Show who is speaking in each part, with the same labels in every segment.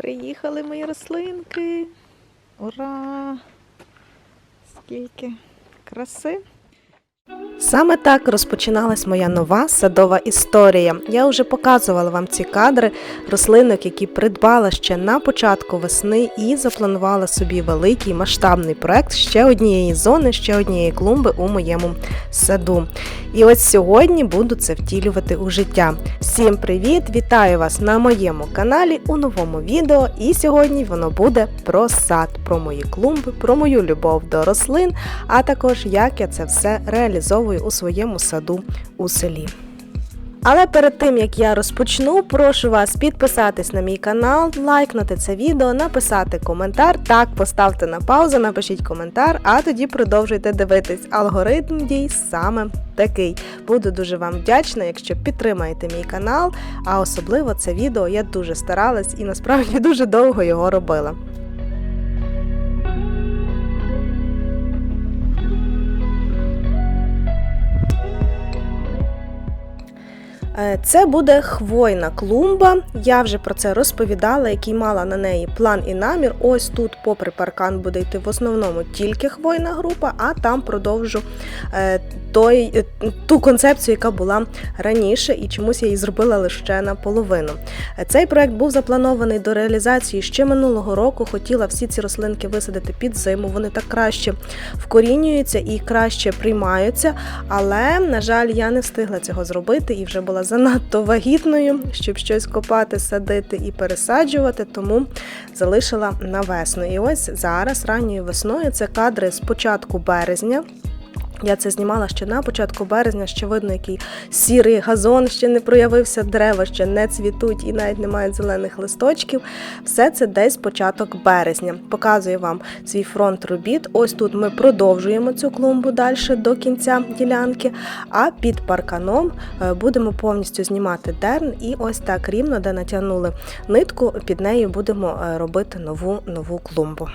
Speaker 1: Приїхали мої рослинки. Ура! Скільки краси! Саме так розпочиналась моя нова садова історія. Я вже показувала вам ці кадри рослинок, які придбала ще на початку весни і запланувала собі великий масштабний проект ще однієї зони, ще однієї клумби у моєму саду. І ось сьогодні буду це втілювати у життя. Всім привіт! Вітаю вас на моєму каналі у новому відео. І сьогодні воно буде про сад, про мої клумби, про мою любов до рослин, а також як я це все реалізовую у своєму саду у селі. Але перед тим як я розпочну, прошу вас підписатись на мій канал, лайкнути це відео, написати коментар. Так, поставте на паузу, напишіть коментар, а тоді продовжуйте дивитись. Алгоритм дій саме такий. Буду дуже вам вдячна, якщо підтримаєте мій канал. А особливо це відео я дуже старалась і насправді дуже довго його робила. Це буде хвойна клумба. Я вже про це розповідала, який мала на неї план і намір. Ось тут, попри паркан, буде йти в основному тільки хвойна група, а там продовжу е, той, е, ту концепцію, яка була раніше, і чомусь я її зробила лише наполовину. Цей проект був запланований до реалізації ще минулого року. Хотіла всі ці рослинки висадити під зиму. Вони так краще вкорінюються і краще приймаються. Але, на жаль, я не встигла цього зробити і вже була занадто вагітною, щоб щось копати, садити і пересаджувати, тому залишила на весну. І ось зараз, ранньою весною, це кадри з початку березня. Я це знімала ще на початку березня, ще видно, який сірий газон, ще не проявився дерева, ще не цвітуть і навіть не мають зелених листочків. Все це десь початок березня. Показую вам свій фронт робіт. Ось тут ми продовжуємо цю клумбу далі до кінця ділянки. А під парканом е, будемо повністю знімати дерн, і ось так рівно, де натягнули нитку, під нею будемо е, робити нову нову клумбу.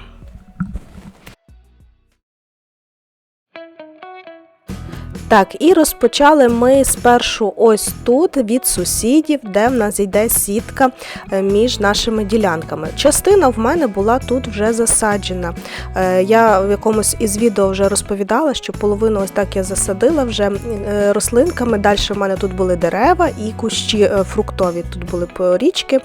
Speaker 1: Так, і розпочали ми спершу ось тут від сусідів, де в нас йде сітка е, між нашими ділянками. Частина в мене була тут вже засаджена. Е, Я в якомусь із відео вже розповідала, що половину ось так я засадила вже е, рослинками. Далі в мене тут були дерева і кущі фруктові. Тут були порічки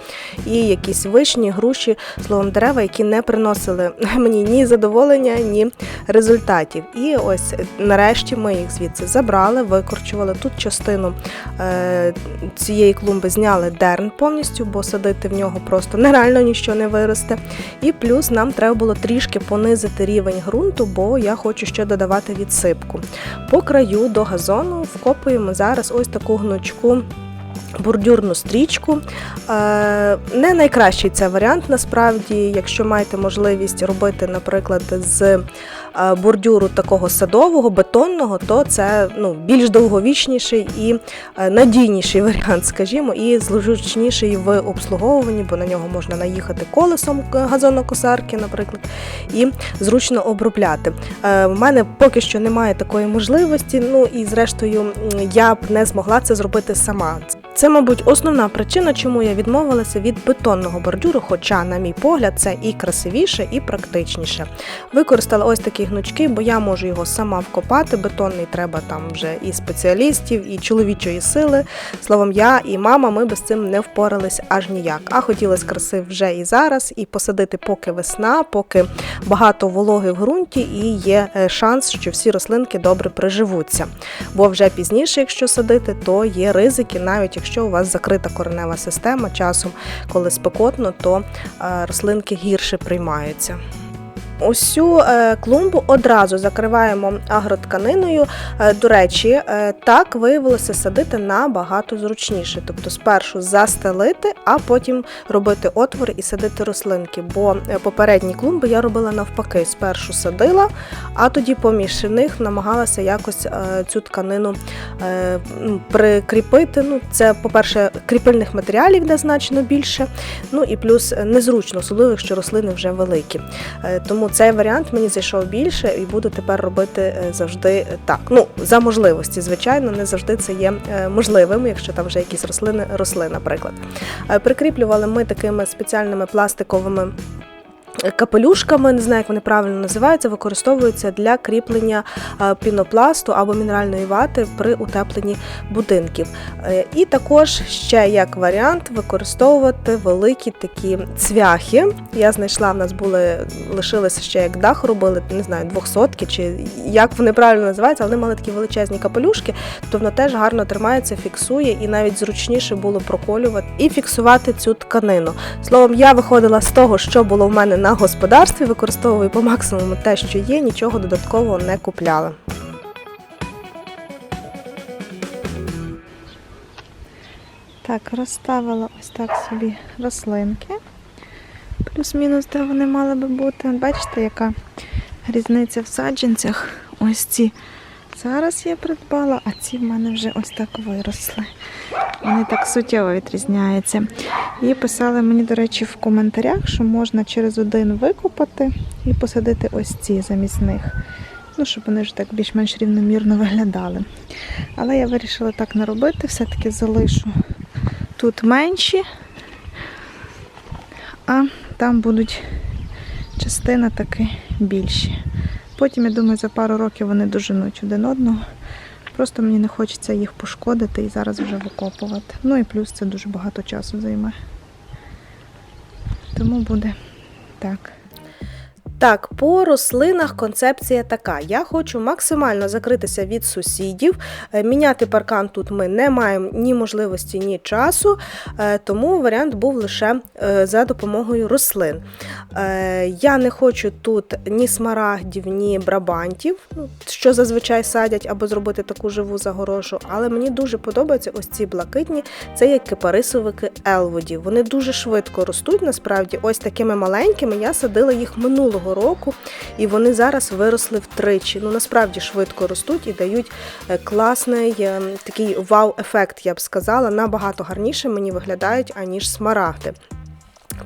Speaker 1: і якісь вишні, груші, словом, дерева, які не приносили мені ні задоволення, ні результатів. І ось нарешті ми їх звідси забрали, викорчували тут частину е, цієї клумби зняли дерн повністю, бо садити в нього просто нереально нічого не виросте. І плюс нам треба було трішки понизити рівень ґрунту, бо я хочу ще додавати відсипку. По краю до газону вкопуємо зараз ось таку гнучку. Бордюрну стрічку. Е, Не найкращий це варіант насправді, якщо маєте можливість робити, наприклад, з бордюру такого садового, бетонного, то це ну, більш довговічніший і е, надійніший варіант, скажімо, і зручніший в обслуговуванні, бо на нього можна наїхати колесом е, газонокосарки, наприклад, і зручно обробляти. Е, В мене поки що немає такої можливості, ну і зрештою я б не змогла це зробити сама. Це, мабуть, основна причина, чому я відмовилася від бетонного бордюру, хоча, на мій погляд, це і красивіше, і практичніше. Використала ось такі гнучки, бо я можу його сама вкопати. Бетонний треба там вже і спеціалістів, і чоловічої сили. Словом, я і мама, ми без цим не впорались аж ніяк. А хотілося краси вже і зараз, і посадити поки весна, поки багато вологи в ґрунті, і є е, шанс, що всі рослинки добре приживуться. Бо вже пізніше, якщо садити, то є ризики, навіть якщо у вас закрита коренева система, часом, коли спекотно, то е, рослинки гірше приймаються. Усю е, клумбу одразу закриваємо агротканиною. Е, До речі, е, так виявилося садити набагато зручніше. Тобто спершу застелити, а потім робити отвори і садити рослинки. Бо попередні клумби я робила навпаки. Спершу садила, а тоді поміж них намагалася якось цю тканину прикріпити. Ну, це, по-перше, кріпильних матеріалів де значно більше. Ну і плюс незручно, особливо, якщо рослини вже великі. Тому цей варіант мені зайшов більше і буду тепер робити е, завжди так. Ну, за можливості, звичайно, не завжди це є е, можливим, якщо там вже якісь рослини росли, наприклад. Е, Прикріплювали ми такими спеціальними пластиковими. Капелюшками, не знаю, як вони правильно називаються, використовуються для кріплення е, пінопласту або мінеральної вати при утепленні будинків. Е, І також ще як варіант використовувати великі такі цвяхи. Я знайшла, в нас були лишилися ще як дах робили, не знаю, двохсотки чи як вони правильно називаються, але вони мали такі величезні капелюшки, то воно теж гарно тримається, фіксує і навіть зручніше було проколювати і фіксувати цю тканину. Словом, я виходила з того, що було в мене на господарстві, використовую по максимуму те, що є, нічого додаткового не купляла.
Speaker 2: Так, розставила ось так собі рослинки. Плюс-мінус, де вони мали би бути. Бачите, яка різниця в саджанцях. Ось ці зараз я придбала, а ці в мене вже ось так виросли. Вони так суттєво відрізняються. І писали мені, до речі, в коментарях, що можна через один викопати і посадити ось ці замість них. Ну, щоб вони вже так більш-менш рівномірно виглядали. Але я вирішила так не робити, все-таки залишу тут менші, а там будуть частина таки більші. Потім, я думаю, за пару років вони доженуть один одного. Просто мені не хочеться їх пошкодити і зараз вже викопувати. Ну і плюс це дуже багато часу займе. Тому буде так.
Speaker 1: Так, по рослинах концепція така: я хочу максимально закритися від сусідів. Е, Міняти паркан тут ми не маємо ні можливості, ні часу, е, тому варіант був лише е, за допомогою рослин. Я не хочу тут ні смарагдів, ні брабантів, ну, що зазвичай садять, або зробити таку живу загорожу. Але мені дуже подобаються ось ці блакитні, це як кипарисовики елводів. Вони дуже швидко ростуть. Насправді, ось такими маленькими я садила їх минулого року, і вони зараз виросли втричі. Ну насправді швидко ростуть і дають е, класний е, такий вау-ефект, я б сказала. Набагато гарніше мені виглядають, аніж смарагди.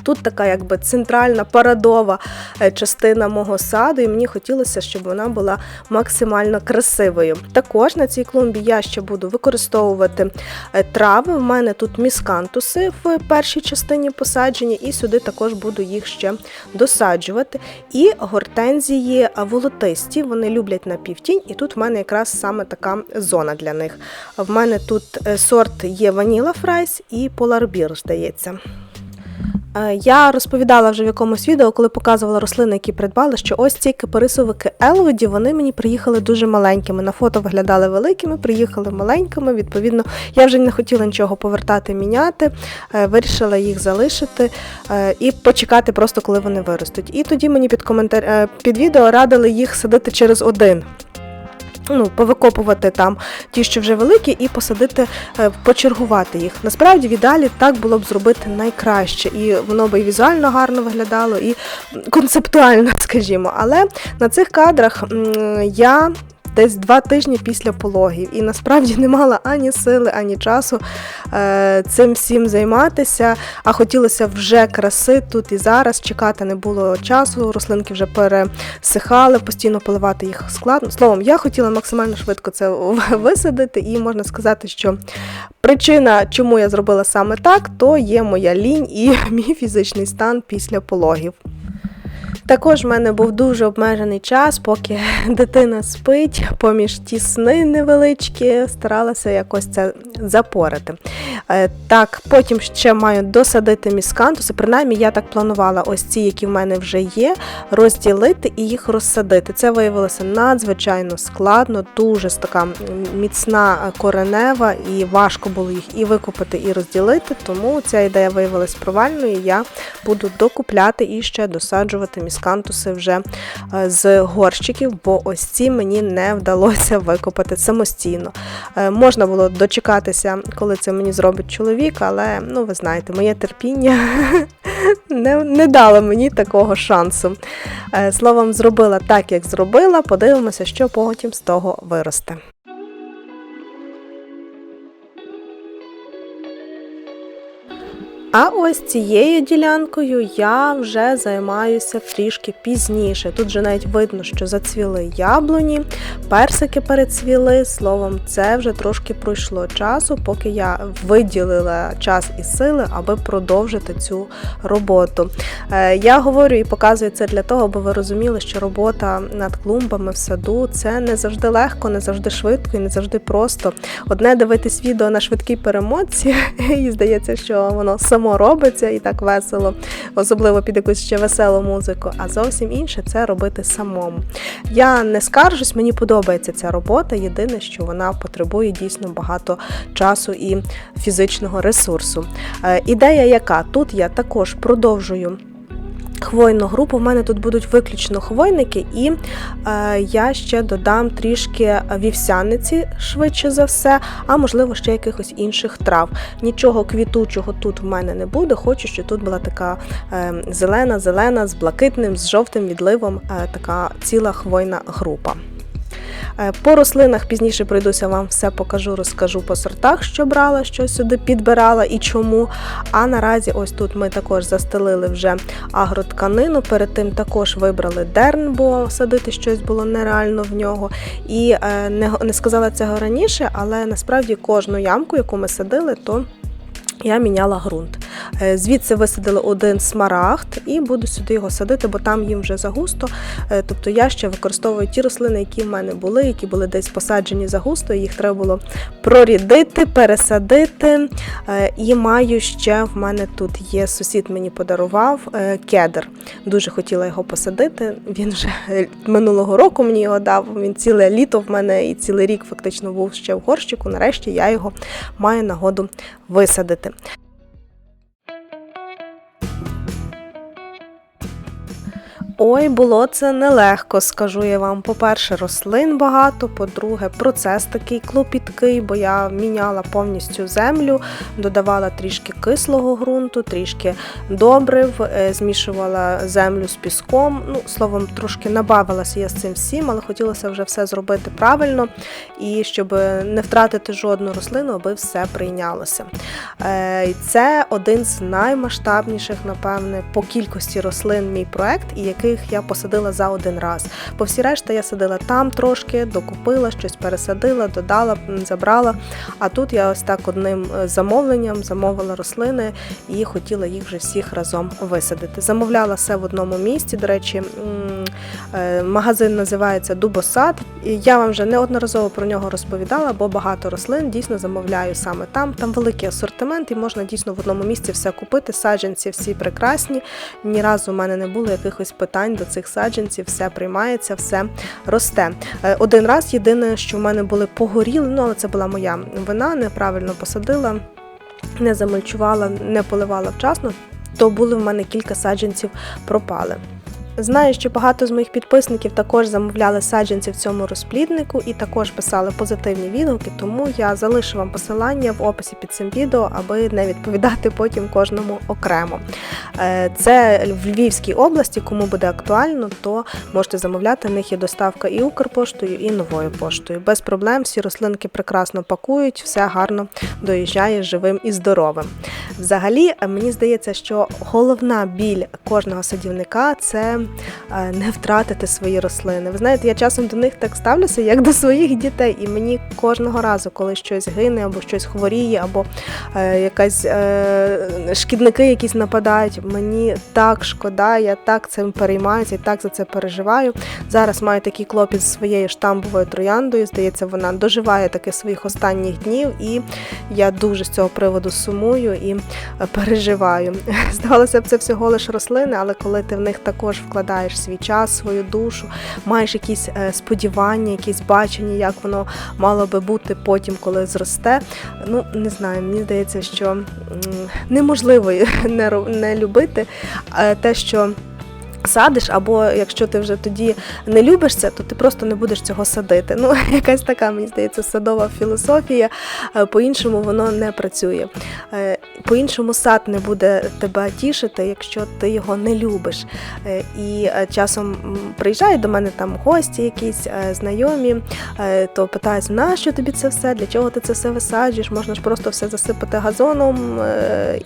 Speaker 1: Тут така якби центральна парадова е, частина мого саду, і мені хотілося, щоб вона була максимально красивою. Також на цій клумбі я ще буду використовувати е, трави. У мене тут міскантуси в першій частині посаджені, і сюди також буду їх ще досаджувати. І гортензії волотисті, вони люблять на півтінь, і тут в мене якраз саме така зона для них. В мене тут е, сорт є Ваніла Фрайс і Поларбір, здається. Е, Я розповідала вже в якомусь відео, коли показувала рослини, які придбали, що ось ці кипарисовики Елводі, вони мені приїхали дуже маленькими. На фото виглядали великими, приїхали маленькими. Відповідно, я вже не хотіла нічого повертати, міняти, е, вирішила їх залишити е, і почекати просто, коли вони виростуть. І тоді мені під коментар під відео радили їх садити через один ну, повикопувати там ті, що вже великі, і посадити, е, почергувати їх. Насправді, в ідеалі так було б зробити найкраще, і воно би і візуально гарно виглядало, і концептуально, скажімо. Але на цих кадрах я. Десь два тижні після пологів, і насправді не мала ані сили, ані часу е, цим всім займатися. А хотілося вже краси тут і зараз. Чекати не було часу, рослинки вже пересихали, постійно поливати їх складно. Словом, я хотіла максимально швидко це висадити, і можна сказати, що причина, чому я зробила саме так, то є моя лінь і мій фізичний стан після пологів. Також в мене був дуже обмежений час, поки дитина спить, поміж ті сни невеличкі, старалася якось це запорити. Е, Так, потім ще маю досадити міскантуси. Принаймні, я так планувала ось ці, які в мене вже є, розділити і їх розсадити. Це виявилося надзвичайно складно, дуже така міцна коренева, і важко було їх і викупити, і розділити. Тому ця ідея виявилась провальною. Я буду докупляти і ще досаджувати міскантуси вже е, з горщиків, бо ось ці мені не вдалося викопати самостійно. Е, Можна було дочекатися, коли це мені зробить чоловік, але ну ви знаєте, моє терпіння не, не дало мені такого шансу. Е, Словом, зробила так, як зробила. Подивимося, що потім з того виросте. А ось цією ділянкою я вже займаюся трішки пізніше. Тут вже навіть видно, що зацвіли яблуні, персики перецвіли. Словом, це вже трошки пройшло часу, поки я виділила час і сили, аби продовжити цю роботу. Е, Я говорю і показую це для того, аби ви розуміли, що робота над клумбами в саду це не завжди легко, не завжди швидко і не завжди просто. Одне дивитись відео на швидкій перемотці, і здається, що воно само робиться і так весело, особливо під якусь ще веселу музику. А зовсім інше це робити самому. Я не скаржусь, мені подобається ця робота. Єдине, що вона потребує дійсно багато часу і фізичного ресурсу. Е, Ідея яка? Тут я також продовжую. Хвойну групу в мене тут будуть виключно хвойники, і е, я ще додам трішки вівсяниці, швидше за все, а можливо ще якихось інших трав. Нічого квітучого тут в мене не буде. Хочу, щоб тут була така е, зелена, зелена з блакитним, з жовтим відливом, е, така ціла хвойна група. Е, По рослинах пізніше пройдуся, вам все покажу, розкажу по сортах, що брала, що сюди підбирала і чому. А наразі, ось тут ми також застелили вже агротканину. Перед тим також вибрали дерн, бо садити щось було нереально в нього. І е, не, не сказала цього раніше, але насправді кожну ямку, яку ми садили, то я міняла ґрунт. Е, Звідси висадили один смарагд і буду сюди його садити, бо там їм вже загусто. Е, Тобто я ще використовую ті рослини, які в мене були, які були десь посаджені загусто. Їх треба було прорідити, пересадити. Е, І маю ще в мене тут є сусід, мені подарував кедр. Дуже хотіла його посадити. Він вже минулого року мені його дав. Він ціле літо в мене і цілий рік фактично був ще в горщику. Нарешті я його маю нагоду висадити робити. Ой, було це нелегко, скажу я вам. По-перше, рослин багато, по-друге, процес такий клопіткий, бо я міняла повністю землю, додавала трішки кислого ґрунту, трішки добрив, е, змішувала землю з піском. Ну, словом, трошки набавилася я з цим всім, але хотілося вже все зробити правильно і щоб не втратити жодну рослину, аби все прийнялося. Е, Це один з наймасштабніших, напевне, по кількості рослин мій проект, і яких я посадила за один раз. По всі решта я садила там трошки, докупила, щось пересадила, додала, забрала. А тут я ось так одним е, замовленням замовила рослини і хотіла їх вже всіх разом висадити. Замовляла все в одному місці. До речі, е, магазин називається Дубосад. І я вам вже неодноразово про нього розповідала, бо багато рослин дійсно замовляю саме там. Там великий асортимент, і можна дійсно в одному місці все купити. Саджанці всі прекрасні. Ні разу в мене не було якихось питань до цих саджанців, все приймається, все росте. Е, Один раз єдине, що в мене були погоріли, ну але це була моя вина, неправильно посадила, не замульчувала, не поливала вчасно, то були в мене кілька саджанців пропали. Знаю, що багато з моїх підписників також замовляли саджанці в цьому розпліднику і також писали позитивні відгуки, тому я залишу вам посилання в описі під цим відео, аби не відповідати потім кожному окремо. Е, Це в Львівській області, кому буде актуально, то можете замовляти. В них є доставка і Укрпоштою, і новою поштою. Без проблем всі рослинки прекрасно пакують, все гарно доїжджає живим і здоровим. Взагалі, мені здається, що головна біль кожного садівника це не втратити свої рослини. Ви знаєте, я часом до них так ставлюся, як до своїх дітей, і мені кожного разу, коли щось гине, або щось хворіє, або е, якась е, шкідники якісь нападають, мені так шкода, я так цим переймаюся і так за це переживаю. Зараз маю такий клопіт з своєю штамбовою трояндою. Здається, вона доживає таки своїх останніх днів, і я дуже з цього приводу сумую і е, переживаю. Здавалося б, це всього лише рослини, але коли ти в них також вкладаєш свій час, свою душу, маєш якісь е, сподівання, якісь бачення, як воно мало би бути потім, коли зросте. Ну, не знаю, мені здається, що неможливо не любити е, те, що Садиш, або якщо ти вже тоді не любиш це, то ти просто не будеш цього садити. Ну, якась така, мені здається, садова філософія. Е, По-іншому воно не працює. Е, По-іншому сад не буде тебе тішити, якщо ти його не любиш. Е, І часом приїжджають до мене там гості, якісь знайомі, то питають, нащо тобі це все, для чого ти це все висаджуєш? Можна ж просто все засипати газоном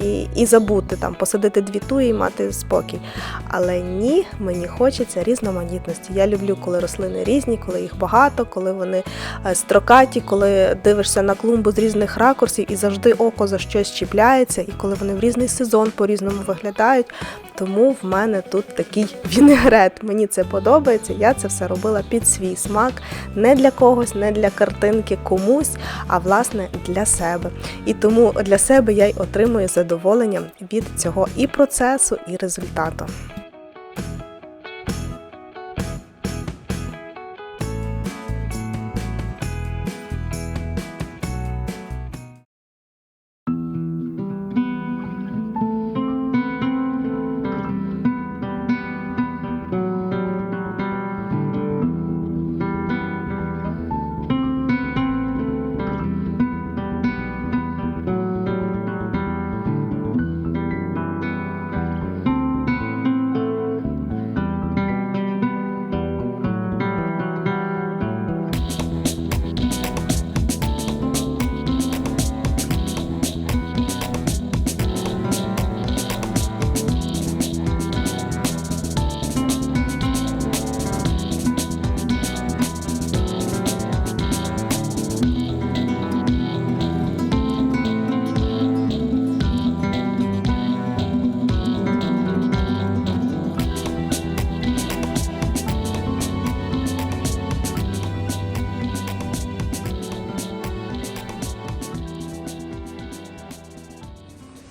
Speaker 1: і, і забути там, посадити дві туї і мати спокій. Але ні, мені хочеться різноманітності. Я люблю, коли рослини різні, коли їх багато, коли вони е, строкаті, коли дивишся на клумбу з різних ракурсів і завжди око за щось чіпляється, і коли вони в різний сезон по-різному виглядають. Тому в мене тут такий вінегрет. Мені це подобається. Я це все робила під свій смак, не для когось, не для картинки комусь, а власне для себе. І тому для себе я й отримую задоволення від цього і процесу, і результату.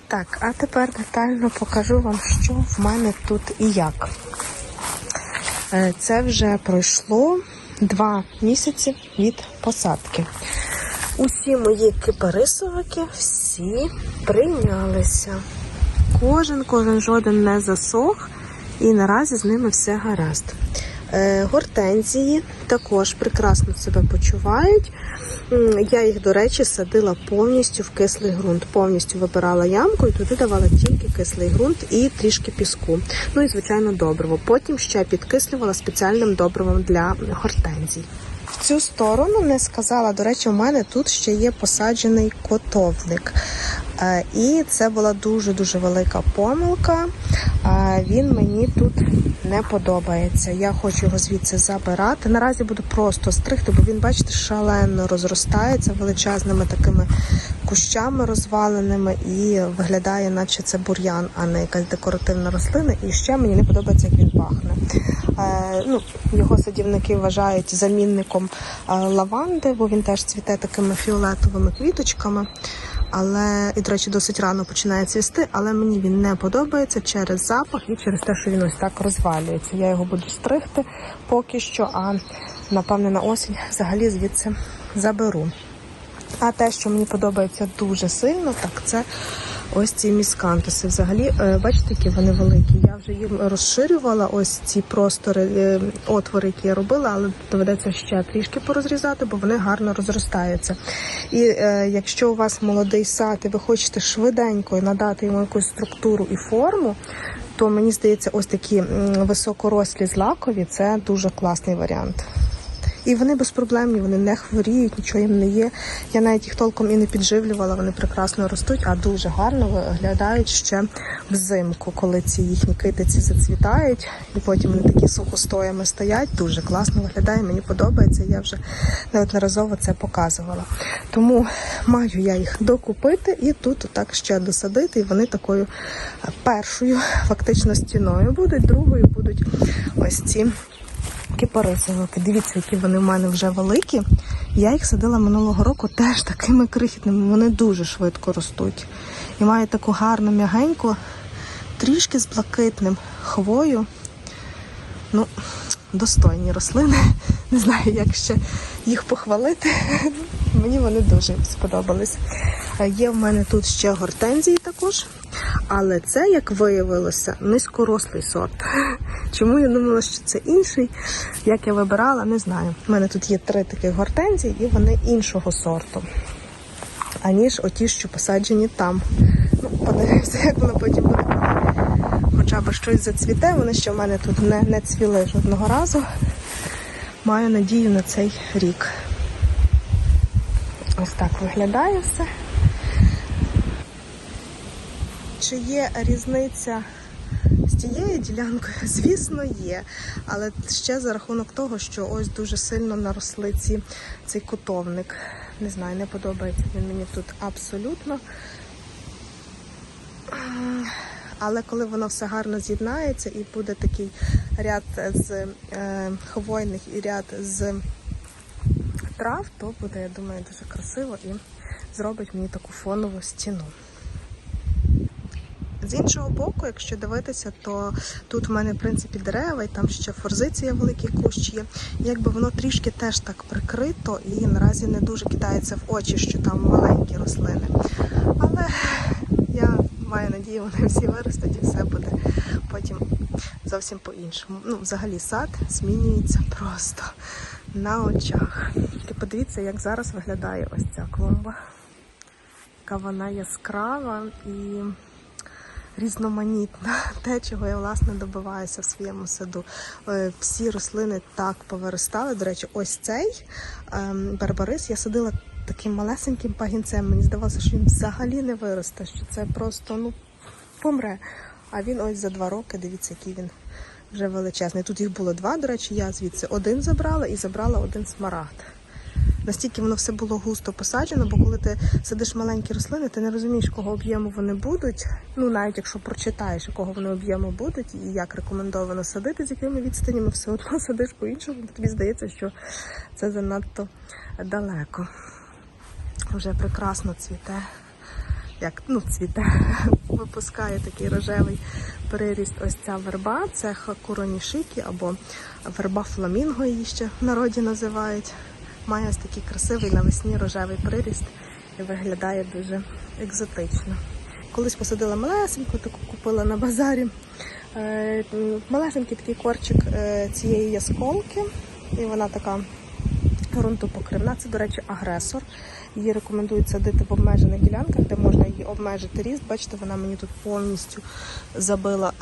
Speaker 1: Так, а тепер детально покажу вам, що в мене тут і як. Е, Це вже пройшло два місяці від посадки. Усі мої кипарисовики всі прийнялися. Кожен, кожен жоден не засох, і наразі з ними все гаразд. Е, Гортензії також прекрасно себе почувають. Я їх, до речі, садила повністю в кислий ґрунт. Повністю вибирала ямку і туди давала тільки кислий ґрунт і трішки піску. Ну і, звичайно, добриво. Потім ще підкислювала спеціальним добривом для гортензій. В цю сторону не сказала, до речі, у мене тут ще є посаджений котовник. Е, І це була дуже-дуже велика помилка. Е, Він мені тут не подобається. Я хочу його звідси забирати. Наразі буду просто стригти, бо він, бачите, шалено розростається величезними такими кущами розваленими і виглядає, наче це бур'ян, а не якась декоративна рослина. І ще мені не подобається, як він пахне. Е, ну, його садівники вважають замінником лаванди, бо він теж цвіте такими фіолетовими квіточками. Але і, до речі, досить рано починає цвісти, але мені він не подобається через запах і через те, що він ось так розвалюється. Я його буду стригти поки що, а напевне на осінь взагалі звідси заберу. А те, що мені подобається дуже сильно, так це ось ці міскантуси. Взагалі, е, бачите, які вони великі. Я вже їм розширювала ось ці простори, е, отвори, які я робила, але доведеться ще трішки порозрізати, бо вони гарно розростаються. І е, якщо у вас молодий сад, і ви хочете швиденько надати йому якусь структуру і форму. То мені здається, ось такі високорослі злакові це дуже класний варіант. І вони безпроблемні, вони не хворіють, нічого їм не є. Я навіть їх толком і не підживлювала, вони прекрасно ростуть, а дуже гарно виглядають ще взимку, коли ці їхні китиці зацвітають, і потім вони такі сухостоями стоять. Дуже класно виглядає, мені подобається. Я вже неодноразово це показувала. Тому маю я їх докупити і тут так ще досадити. І вони такою е, першою фактично стіною будуть, другою будуть ось ці кипарисовики. Дивіться, які вони в мене вже великі. Я їх садила минулого року теж такими крихітними. Вони дуже швидко ростуть. І мають таку гарну м'ягеньку, трішки з блакитним хвою. Ну, достойні рослини. Не знаю, як ще їх похвалити. Мені вони дуже сподобались. Є в мене тут ще гортензії також, але це, як виявилося, низькорослий сорт. Чому я думала, що це інший? Як я вибирала, не знаю. У мене тут є три таких гортензії, і вони іншого сорту, аніж оті, що посаджені там. Ну, подивимося, як воно потім буде. Хоча б щось зацвіте, вони ще в мене тут не, не цвіли жодного разу. Маю надію на цей рік. Ось так виглядає все. Чи є різниця з тією ділянкою? Звісно, є. Але ще за рахунок того, що ось дуже сильно наросли ці, цей котовник. Не знаю, не подобається він мені тут абсолютно. Але коли воно все гарно з'єднається і буде такий ряд з е, хвойних і ряд з трав, то буде, я думаю, дуже красиво і зробить мені таку фонову стіну. З іншого боку, якщо дивитися, то тут в мене в принципі дерева, і там ще форзиція великий кущ є. Якби воно трішки теж так прикрито і наразі не дуже кидається в очі, що там маленькі рослини. Але я маю надію, вони всі виростуть і все буде потім зовсім по-іншому. Ну, взагалі сад змінюється просто на очах. І подивіться, як зараз виглядає ось ця клумба. Яка вона яскрава і різноманітна. Те, чого я власне добиваюся в своєму саду. Е, Всі рослини так повиростали. До речі, ось цей ем, барбарис я садила таким малесеньким пагінцем. Мені здавалося, що він взагалі не виросте, що це просто ну помре. А він ось за два роки, дивіться, який він вже величезний. Тут їх було два, до речі, я звідси один забрала і забрала один смарагд. Настільки воно все було густо посаджено, бо коли ти садиш маленькі рослини, ти не розумієш, кого об'єму вони будуть. Ну, навіть якщо прочитаєш, якого вони об'єму будуть, і як рекомендовано садити, з якими відстанями, все одно садиш по-іншому, тобі здається, що це занадто далеко. Вже прекрасно цвіте. Як ну, цвіте, випускає такий рожевий приріст. Ось ця верба, це хакуронішикі або верба фламінго, її ще в народі називають. Має ось такий красивий навесні рожевий приріст і виглядає дуже екзотично. Колись посадила малесеньку, таку купила на базарі. Е, Малесенький такий корчик е, цієї ясколки, і вона така ґрунтопокривна. Це, до речі, агресор. Її рекомендують садити в обмежених ділянках, де можна її обмежити ріст. Бачите, вона мені тут повністю забила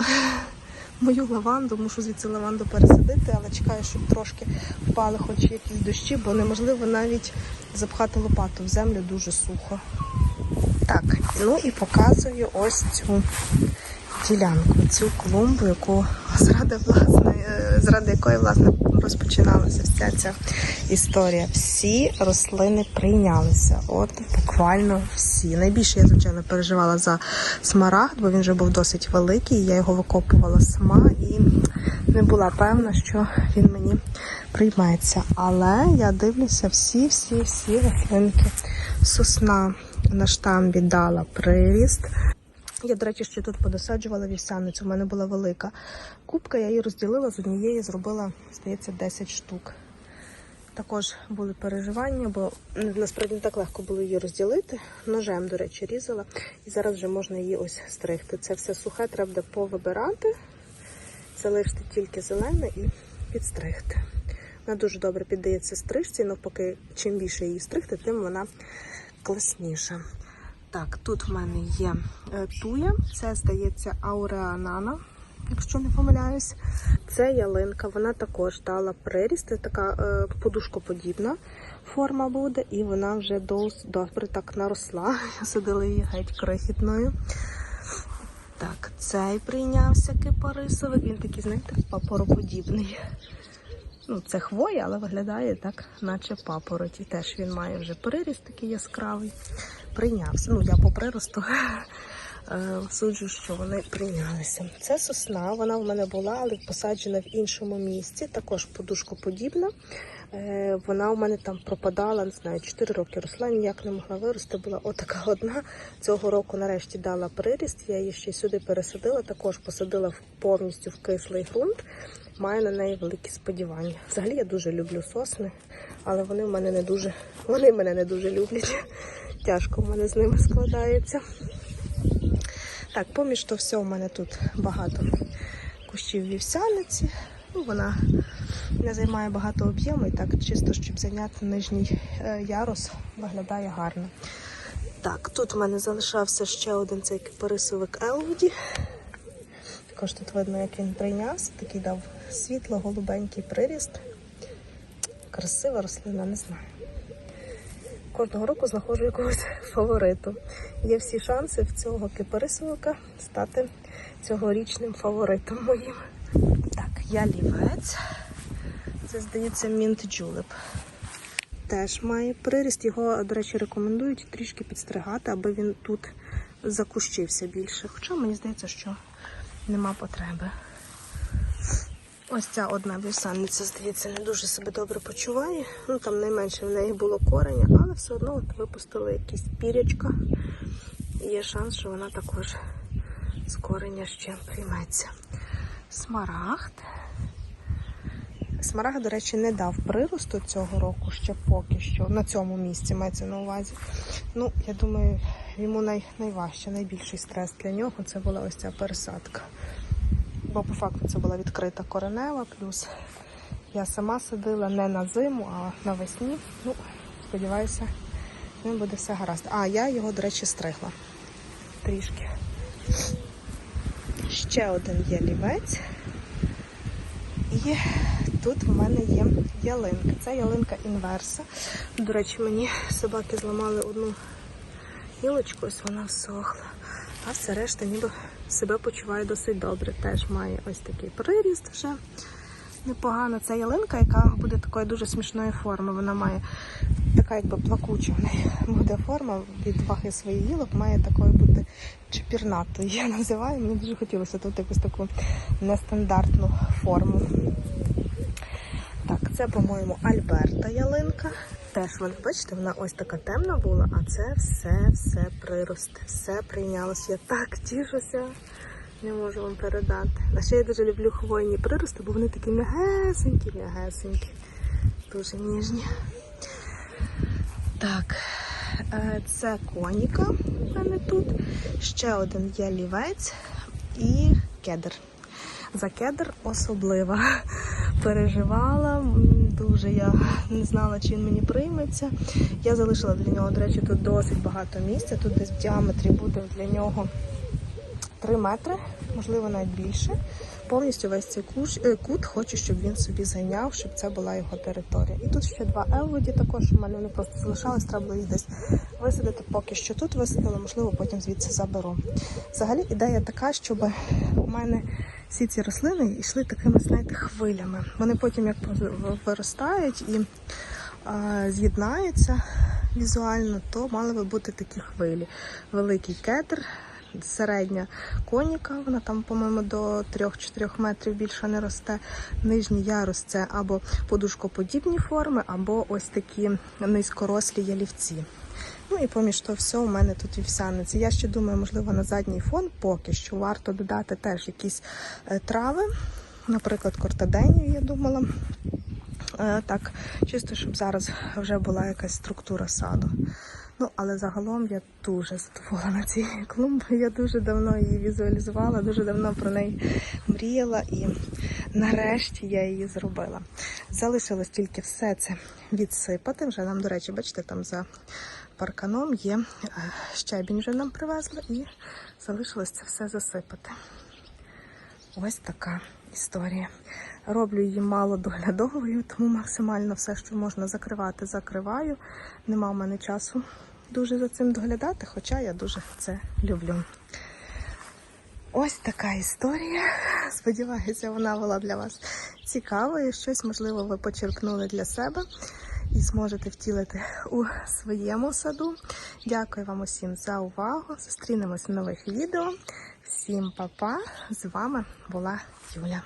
Speaker 1: мою лаванду. Мушу звідси лаванду пересадити, але чекаю, щоб трошки впали хоч якісь дощі, бо неможливо навіть запхати лопату в землю дуже сухо. Так, ну і показую ось цю ділянку, цю клумбу, яку заради власне, зради заради якої власне розпочиналася вся ця історія. Всі рослини прийнялися. От буквально всі. Найбільше я, звичайно, переживала за смарагд, бо він вже був досить великий. Я його викопувала сама і не була певна, що він мені прийметься. Але я дивлюся всі-всі-всі рослинки. Сосна на штамбі дала приріст. Я, до речі, ще тут подосаджувала вівсяницю. У мене була велика кубка, я її розділила з однієї, зробила, здається, 10 штук. Також були переживання, бо насправді не так легко було її розділити. Ножем, до речі, різала. І зараз вже можна її ось стригти. Це все сухе, треба буде повибирати, залишити тільки зелене і підстригти. Вона дуже добре піддається стрижці, навпаки, чим більше її стригти, тим вона класніша. Так, тут в мене є е, туя, це здається ауреанана, якщо не помиляюсь. Це ялинка, вона також дала приріст, це така е, подушкоподібна форма буде, і вона вже добре так наросла. Садила її геть крихітною. Так, цей прийнявся кипарисовик, він такий, знаєте, папороподібний. Ну, це хвоя, але виглядає так, наче папороті. Теж він має вже приріст такий яскравий. Прийнявся. Ну, я по приросту е, суджу, що вони прийнялися. Це сосна, вона в мене була, але посаджена в іншому місці, також подушкоподібна. Е, Вона у мене там пропадала, не знаю, 4 роки росла, ніяк не могла вирости. Була отака одна. Цього року нарешті дала приріст. Я її ще сюди пересадила, також посадила повністю в кислий ґрунт. Маю на неї великі сподівання. Взагалі я дуже люблю сосни, але вони в мене не дуже, вони мене не дуже люблять. Тяжко в мене з ними складається. Так, поміж то все у мене тут багато кущів вівсяниці. Ну, вона не займає багато об'єму і так чисто, щоб зайняти нижній е, ярус, виглядає гарно. Так, тут в мене залишався ще один цей кипарисовик Елвуді. Також тут видно, як він прийнявся, такий дав світло, голубенький приріст. Красива рослина, не знаю. Кожного року знаходжу якогось фавориту. Є всі шанси в цього кипарисовика стати цьогорічним фаворитом моїм. Я лівець. Це, здається, мінт джулеп. Теж має приріст. Його, до речі, рекомендують трішки підстригати, аби він тут закущився більше. Хоча мені здається, що нема потреби. Ось ця одна вівсанниця, здається, не дуже себе добре почуває. Ну там найменше в неї було кореня, але все одно от випустили якісь пірячка. Є шанс, що вона також з кореня ще прийметься. Смарагд. Смарагд, до речі, не дав приросту цього року ще поки що. На цьому місці мається на увазі. Ну, я думаю, йому най, найважче, найбільший стрес для нього це була ось ця пересадка. Бо по факту це була відкрита коренева, плюс я сама садила не на зиму, а навесні. Ну, сподіваюся, ним буде все гаразд. А, я його, до речі, стригла трішки. Ще один є лівець. І тут в мене є ялинка. Це ялинка інверса. До речі, мені собаки зламали одну гілочку, ось вона всохла. А все решта ніби себе почуває досить добре. Теж має ось такий приріст вже непогано. Це ялинка, яка буде такої дуже смішної форми. Вона має така якби плакуча в неї буде форма від ваги своїх гілок, має такою бути чепірнатою. Я називаю. Мені дуже хотілося тут якусь таку нестандартну форму. Так, це, по-моєму, Альберта ялинка. Теж вона, бачите, вона ось така темна була, а це все, все приросте, все прийнялося. Я так тішуся, не можу вам передати. А ще я дуже люблю хвойні прирости, бо вони такі м'ягесенькі, м'ягесенькі, дуже ніжні. Так, е, це коніка в мене тут. Ще один є лівець і кедр. За кедр особливо переживала. Дуже я не знала, чи він мені прийметься. Я залишила для нього, до речі, тут досить багато місця. Тут десь в діаметрі буде для нього 3 метри, можливо, навіть більше. Повністю весь цей е, кут хочу, щоб він собі зайняв, щоб це була його територія. І тут ще два елводі також у мене вони просто залишались, треба було їх десь висадити. Поки що тут висадила, можливо, потім звідси заберу. Взагалі ідея така, щоб у мене всі ці рослини йшли такими, знаєте, хвилями. Вони потім як виростають і з'єднаються візуально, то мали би бути такі хвилі. Великий кетр, середня коніка, вона там, по-моєму, до 3-4 метрів більше не росте. Нижній ярус це або подушкоподібні форми, або ось такі низькорослі ялівці. Ну і поміж того всього у мене тут вівсяниці. Я ще думаю, можливо, на задній фон поки що варто додати теж якісь е, трави, наприклад, кортаденію, я думала. Е, Так, чисто, щоб зараз вже була якась структура саду. Ну, але загалом я дуже задоволена цією клумбою. Я дуже давно її візуалізувала, дуже давно про неї мріяла і нарешті я її зробила. Залишилось тільки все це відсипати. Вже нам, до речі, бачите, там за парканом є е, щебінь вже нам привезли і залишилось це все засипати. Ось така історія. Роблю її мало доглядовою, тому максимально все, що можна закривати, закриваю. Нема в мене часу дуже за цим доглядати, хоча я дуже це люблю. Ось така історія. Сподіваюся, вона була для вас цікавою. Щось, можливо, ви почерпнули для себе і зможете втілити у своєму саду. Дякую вам усім за увагу. Зустрінемось в нових відео. Всім па-па! З вами була Юля.